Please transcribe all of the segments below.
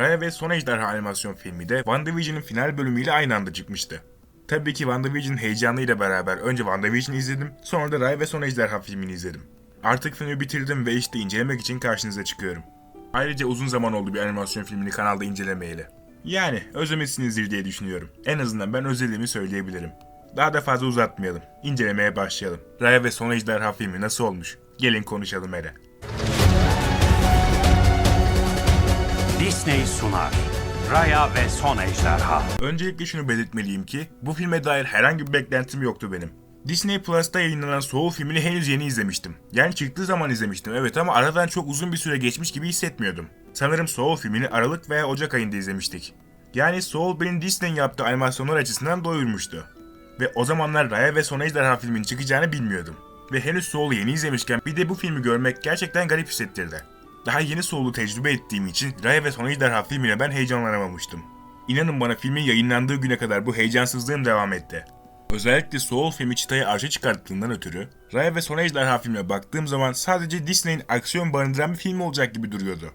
Raya ve Son Ejderha animasyon filmi de WandaVision'ın final bölümüyle aynı anda çıkmıştı. Tabii ki WandaVision heyecanıyla beraber önce WandaVision'ı izledim, sonra da Raya ve Son Ejderha filmini izledim. Artık filmi bitirdim ve işte incelemek için karşınıza çıkıyorum. Ayrıca uzun zaman oldu bir animasyon filmini kanalda incelemeyeli. Yani özlemişsinizdir diye düşünüyorum. En azından ben özlediğimi söyleyebilirim. Daha da fazla uzatmayalım. İncelemeye başlayalım. Raya ve Son Ejderha filmi nasıl olmuş? Gelin konuşalım hele. Disney sunar. Raya ve Son Ejderha. Öncelikle şunu belirtmeliyim ki bu filme dair herhangi bir beklentim yoktu benim. Disney Plus'ta yayınlanan Soul filmini henüz yeni izlemiştim. Yani çıktığı zaman izlemiştim evet ama aradan çok uzun bir süre geçmiş gibi hissetmiyordum. Sanırım Soul filmini Aralık veya Ocak ayında izlemiştik. Yani Soul beni Disney'in yaptığı animasyonlar açısından doyurmuştu. Ve o zamanlar Raya ve Son Ejderha filminin çıkacağını bilmiyordum. Ve henüz Soul'u yeni izlemişken bir de bu filmi görmek gerçekten garip hissettirdi. Daha yeni Soul'u tecrübe ettiğim için Raya ve Son Ejderha filmine ben heyecanlanamamıştım. İnanın bana filmin yayınlandığı güne kadar bu heyecansızlığım devam etti. Özellikle Soul filmi çıtayı arşa çıkarttığından ötürü Raya ve Son Ejderha filmine baktığım zaman sadece Disney'in aksiyon barındıran bir film olacak gibi duruyordu.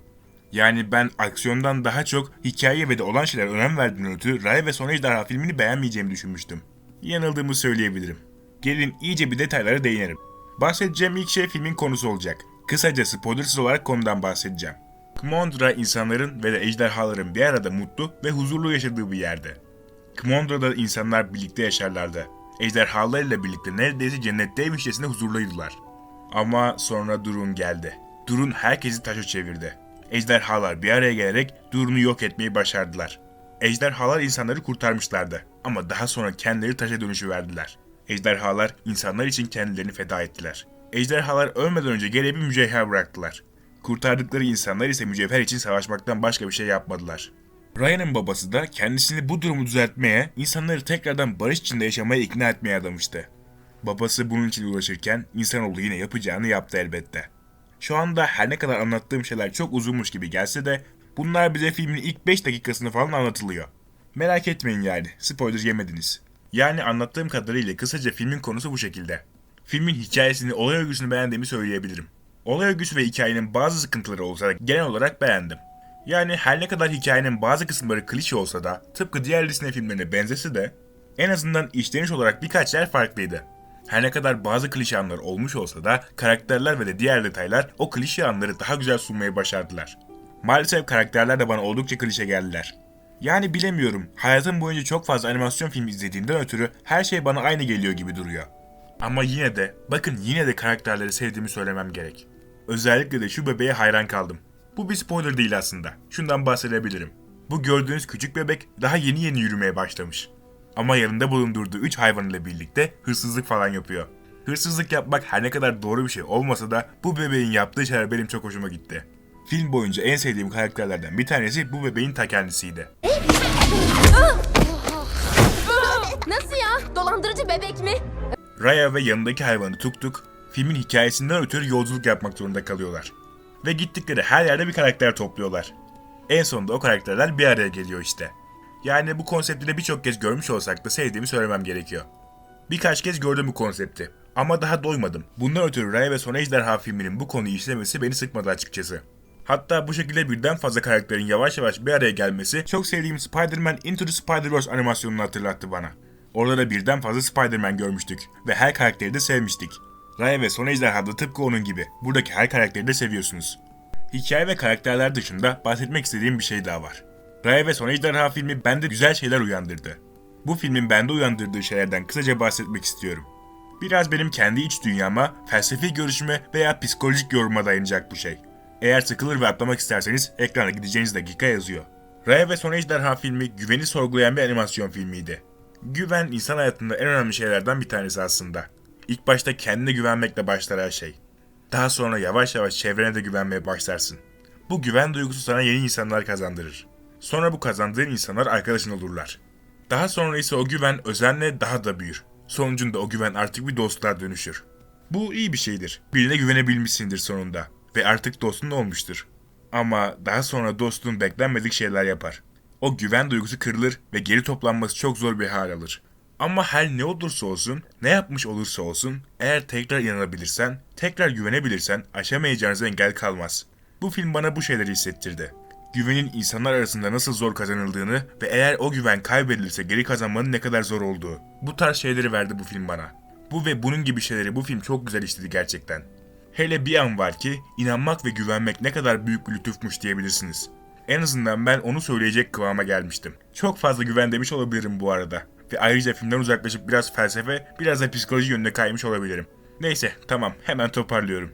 Yani ben aksiyondan daha çok hikaye ve de olan şeyler önem verdiğinden ötürü Raya ve Son Ejderha filmini beğenmeyeceğimi düşünmüştüm. Yanıldığımı söyleyebilirim. Gelin iyice bir detaylara değinelim. Bahsedeceğim ilk şey filmin konusu olacak. Kısaca spoilersız olarak konudan bahsedeceğim. Kmondra insanların ve de ejderhaların bir arada mutlu ve huzurlu yaşadığı bir yerde. Kmondra'da insanlar birlikte yaşarlardı. Ejderhalarıyla birlikte neredeyse cennetteymişçesine huzurluydular. Ama sonra Durun geldi. Durun herkesi taşa çevirdi. Ejderhalar bir araya gelerek Durun'u yok etmeyi başardılar. Ejderhalar insanları kurtarmışlardı ama daha sonra kendileri taşa dönüşüverdiler. Ejderhalar insanlar için kendilerini feda ettiler. Ejderhalar ölmeden önce geriye bir mücevher bıraktılar. Kurtardıkları insanlar ise mücevher için savaşmaktan başka bir şey yapmadılar. Ryan'ın babası da kendisini bu durumu düzeltmeye, insanları tekrardan barış içinde yaşamaya ikna etmeye adamıştı. Babası bunun için uğraşırken insanoğlu yine yapacağını yaptı elbette. Şu anda her ne kadar anlattığım şeyler çok uzunmuş gibi gelse de bunlar bize filmin ilk 5 dakikasını falan anlatılıyor. Merak etmeyin yani, spoiler yemediniz. Yani anlattığım kadarıyla kısaca filmin konusu bu şekilde. Filmin hikayesini, olay örgüsünü beğendiğimi söyleyebilirim. Olay örgüsü ve hikayenin bazı sıkıntıları olsa da genel olarak beğendim. Yani her ne kadar hikayenin bazı kısımları klişe olsa da tıpkı diğer Disney filmlerine benzese de en azından işleniş olarak birkaç yer farklıydı. Her ne kadar bazı klişe anlar olmuş olsa da karakterler ve de diğer detaylar o klişe anları daha güzel sunmayı başardılar. Maalesef karakterler de bana oldukça klişe geldiler. Yani bilemiyorum, hayatım boyunca çok fazla animasyon film izlediğimden ötürü her şey bana aynı geliyor gibi duruyor. Ama yine de, bakın yine de karakterleri sevdiğimi söylemem gerek. Özellikle de şu bebeğe hayran kaldım. Bu bir spoiler değil aslında. Şundan bahsedebilirim. Bu gördüğünüz küçük bebek daha yeni yeni yürümeye başlamış. Ama yanında bulundurduğu 3 hayvan ile birlikte hırsızlık falan yapıyor. Hırsızlık yapmak her ne kadar doğru bir şey olmasa da bu bebeğin yaptığı şeyler benim çok hoşuma gitti. Film boyunca en sevdiğim karakterlerden bir tanesi bu bebeğin ta kendisiydi. Nasıl ya? Dolandırıcı bebek mi? Raya ve yanındaki hayvanı Tuk Tuk, filmin hikayesinden ötürü yolculuk yapmak zorunda kalıyorlar. Ve gittikleri her yerde bir karakter topluyorlar. En sonunda o karakterler bir araya geliyor işte. Yani bu konsepti de birçok kez görmüş olsak da sevdiğimi söylemem gerekiyor. Birkaç kez gördüm bu konsepti. Ama daha doymadım. Bundan ötürü Raya ve Son Ejderha filminin bu konuyu işlemesi beni sıkmadı açıkçası. Hatta bu şekilde birden fazla karakterin yavaş yavaş bir araya gelmesi çok sevdiğim Spider-Man Into the Spider-Verse animasyonunu hatırlattı bana. Orada da birden fazla Spider-Man görmüştük ve her karakteri de sevmiştik. Raya ve Son Ejderha da tıpkı onun gibi. Buradaki her karakteri de seviyorsunuz. Hikaye ve karakterler dışında bahsetmek istediğim bir şey daha var. Raya ve Son Ejderha filmi bende güzel şeyler uyandırdı. Bu filmin bende uyandırdığı şeylerden kısaca bahsetmek istiyorum. Biraz benim kendi iç dünyama, felsefi görüşüme veya psikolojik yoruma dayanacak bu şey. Eğer sıkılır ve atlamak isterseniz ekrana gideceğiniz dakika yazıyor. Raya ve Son Ejderha filmi güveni sorgulayan bir animasyon filmiydi. Güven insan hayatında en önemli şeylerden bir tanesi aslında. İlk başta kendine güvenmekle başlar her şey. Daha sonra yavaş yavaş çevrene de güvenmeye başlarsın. Bu güven duygusu sana yeni insanlar kazandırır. Sonra bu kazandığın insanlar arkadaşın olurlar. Daha sonra ise o güven özenle daha da büyür. Sonucunda o güven artık bir dostluğa dönüşür. Bu iyi bir şeydir. Birine güvenebilmişsindir sonunda ve artık dostun olmuştur. Ama daha sonra dostluğun beklenmedik şeyler yapar. O güven duygusu kırılır ve geri toplanması çok zor bir hal alır. Ama her ne olursa olsun, ne yapmış olursa olsun, eğer tekrar inanabilirsen, tekrar güvenebilirsen aşamayacağınız engel kalmaz. Bu film bana bu şeyleri hissettirdi. güvenin insanlar arasında nasıl zor kazanıldığını ve eğer o güven kaybedilirse geri kazanmanın ne kadar zor olduğu. Bu tarz şeyleri verdi bu film bana. Bu ve bunun gibi şeyleri bu film çok güzel işledi gerçekten. Hele bir an var ki inanmak ve güvenmek ne kadar büyük bir lütufmuş diyebilirsiniz. En azından ben onu söyleyecek kıvama gelmiştim. Çok fazla güven demiş olabilirim bu arada. Ve ayrıca filmden uzaklaşıp biraz felsefe, biraz da psikoloji yönüne kaymış olabilirim. Neyse tamam hemen toparlıyorum.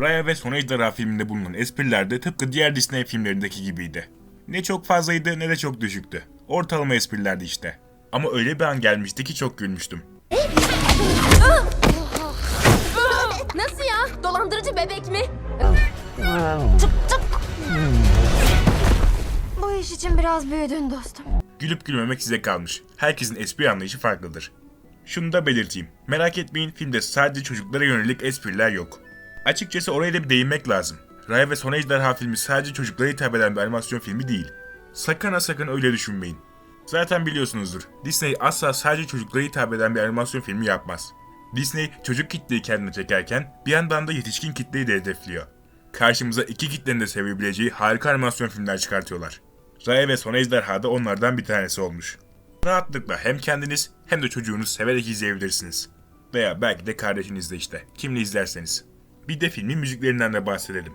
Raya ve Son Ejderha filminde bulunan espriler de tıpkı diğer Disney filmlerindeki gibiydi. Ne çok fazlaydı ne de çok düşüktü. Ortalama esprilerdi işte. Ama öyle bir an gelmişti ki çok gülmüştüm. Nasıl ya? Dolandırıcı bebek mi? Bu iş için biraz büyüdün dostum. Gülüp gülmemek size kalmış. Herkesin espri anlayışı farklıdır. Şunu da belirteyim. Merak etmeyin filmde sadece çocuklara yönelik espriler yok. Açıkçası oraya da bir değinmek lazım. Raya ve Son Ejderha filmi sadece çocuklara hitap eden bir animasyon filmi değil. Sakın ha sakın öyle düşünmeyin. Zaten biliyorsunuzdur. Disney asla sadece çocuklara hitap eden bir animasyon filmi yapmaz. Disney çocuk kitleyi kendine çekerken bir yandan da yetişkin kitleyi de hedefliyor. Karşımıza iki kitlenin de sevebileceği harika animasyon filmler çıkartıyorlar. Raya ve Son Ejderha da onlardan bir tanesi olmuş. Rahatlıkla hem kendiniz hem de çocuğunuz severek izleyebilirsiniz. Veya belki de kardeşinizle işte. Kimle izlerseniz. Bir de filmin müziklerinden de bahsedelim.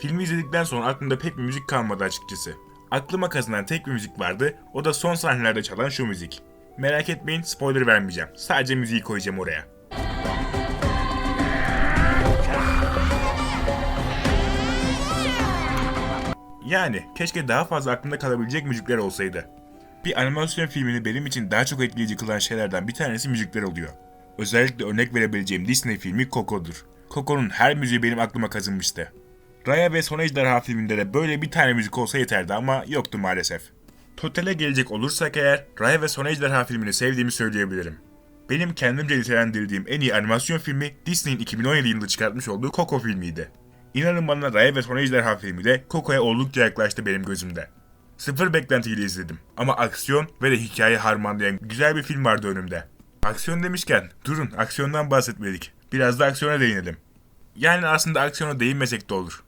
Filmi izledikten sonra aklımda pek bir müzik kalmadı açıkçası. Aklıma kazınan tek bir müzik vardı, o da son sahnelerde çalan şu müzik. Merak etmeyin, spoiler vermeyeceğim. Sadece müziği koyacağım oraya. Yani keşke daha fazla aklımda kalabilecek müzikler olsaydı. Bir animasyon filmini benim için daha çok etkileyici kılan şeylerden bir tanesi müzikler oluyor. Özellikle örnek verebileceğim Disney filmi Coco'dur. Coco'nun her müziği benim aklıma kazınmıştı. Raya ve Son Ejderha filminde de böyle bir tane müzik olsa yeterdi ama yoktu maalesef. Totale gelecek olursak eğer Raya ve Son Ejderha filmini sevdiğimi söyleyebilirim. Benim kendimce nitelendirdiğim en iyi animasyon filmi Disney'in 2017 yılında çıkartmış olduğu Coco filmiydi. İnanın bana Raya ve Son Ejderha filmi de Coco'ya oldukça yaklaştı benim gözümde. Sıfır beklentiyle izledim ama aksiyon ve de hikaye harmanlayan güzel bir film vardı önümde. Aksiyon demişken durun aksiyondan bahsetmedik. Biraz da aksiyona değinelim. Yani aslında aksiyona değinmesek de olur.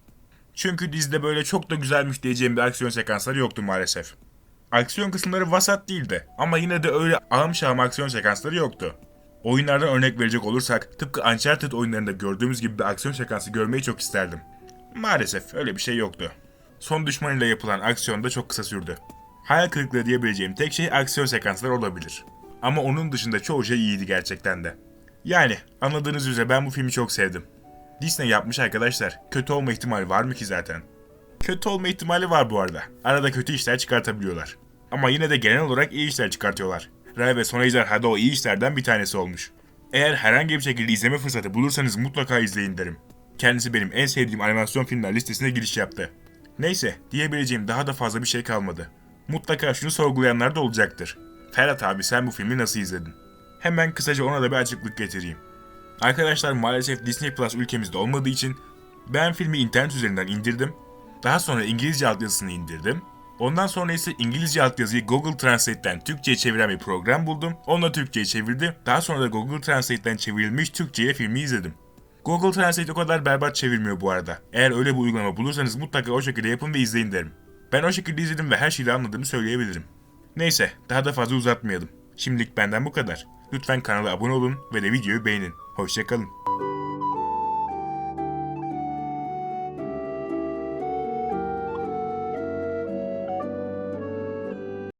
Çünkü dizide böyle çok da güzelmiş diyeceğim bir aksiyon sekansları yoktu maalesef. Aksiyon kısımları vasat değildi ama yine de öyle ahım şahım aksiyon sekansları yoktu. Oyunlardan örnek verecek olursak tıpkı Uncharted oyunlarında gördüğümüz gibi bir aksiyon sekansı görmeyi çok isterdim. Maalesef öyle bir şey yoktu. Son düşmanıyla yapılan aksiyon da çok kısa sürdü. Hayal kırıklığı diyebileceğim tek şey aksiyon sekansları olabilir. Ama onun dışında çoğu şey iyiydi gerçekten de. Yani anladığınız üzere ben bu filmi çok sevdim. Disney yapmış arkadaşlar. Kötü olma ihtimali var mı ki zaten? Kötü olma ihtimali var bu arada. Arada kötü işler çıkartabiliyorlar. Ama yine de genel olarak iyi işler çıkartıyorlar. Ray ve Son Ejderha'da o iyi işlerden bir tanesi olmuş. Eğer herhangi bir şekilde izleme fırsatı bulursanız mutlaka izleyin derim. Kendisi benim en sevdiğim animasyon filmler listesine giriş yaptı. Neyse, diyebileceğim daha da fazla bir şey kalmadı. Mutlaka şunu sorgulayanlar da olacaktır. Ferhat abi sen bu filmi nasıl izledin? Hemen kısaca ona da bir açıklık getireyim. Arkadaşlar maalesef Disney Plus ülkemizde olmadığı için ben filmi internet üzerinden indirdim. Daha sonra İngilizce altyazısını indirdim. Ondan sonra ise İngilizce altyazıyı Google Translate'ten Türkçe'ye çeviren bir program buldum. Onunla Türkçe'ye çevirdim. Daha sonra da Google Translate'ten çevrilmiş Türkçe'ye filmi izledim. Google Translate o kadar berbat çevirmiyor bu arada. Eğer öyle bir uygulama bulursanız mutlaka o şekilde yapın ve izleyin derim. Ben o şekilde izledim ve her şeyi anladığımı söyleyebilirim. Neyse, daha da fazla uzatmayalım. Şimdilik benden bu kadar. Lütfen kanala abone olun ve de videoyu beğenin. Hoşçakalın.